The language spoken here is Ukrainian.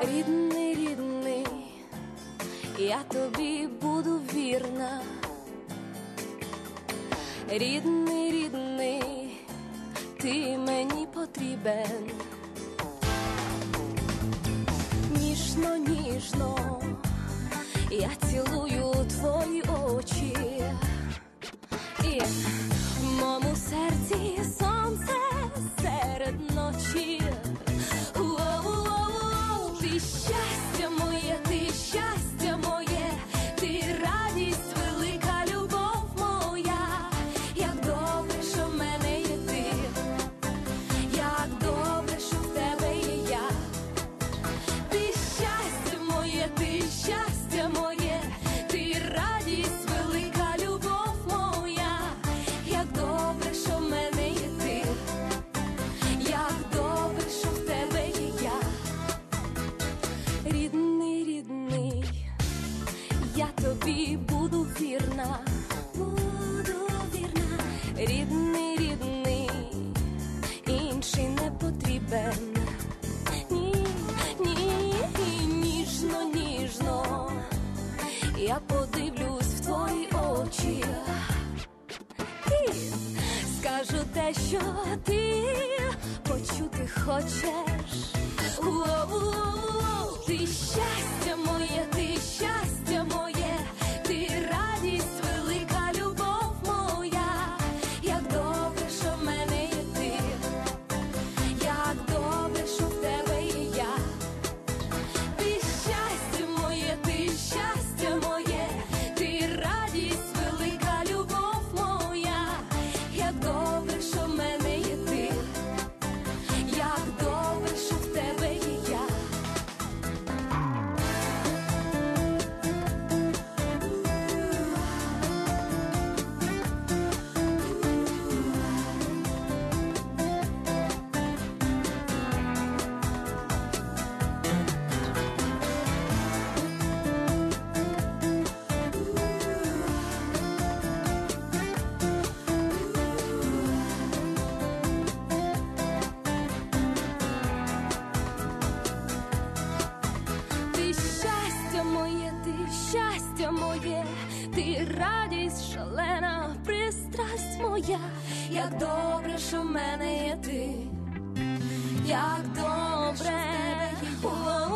Рідний, рідний, я тобі буду вірна. Рідний, рідний, ти мені потрібен. Ніжно, ніжно, я цілую в моєму серці сонце буду вірна, буду вірна, рідний, рідний, інший не потрібен. Ні, ні, ніжно, ніжно, я подивлюсь в твої очі і скажу те, що ти почути хочеш. Воу-воу-воу, Ти щастя моє, ти радість шалена, пристрасть моя, як добре, що в мене є ти, як добре, О,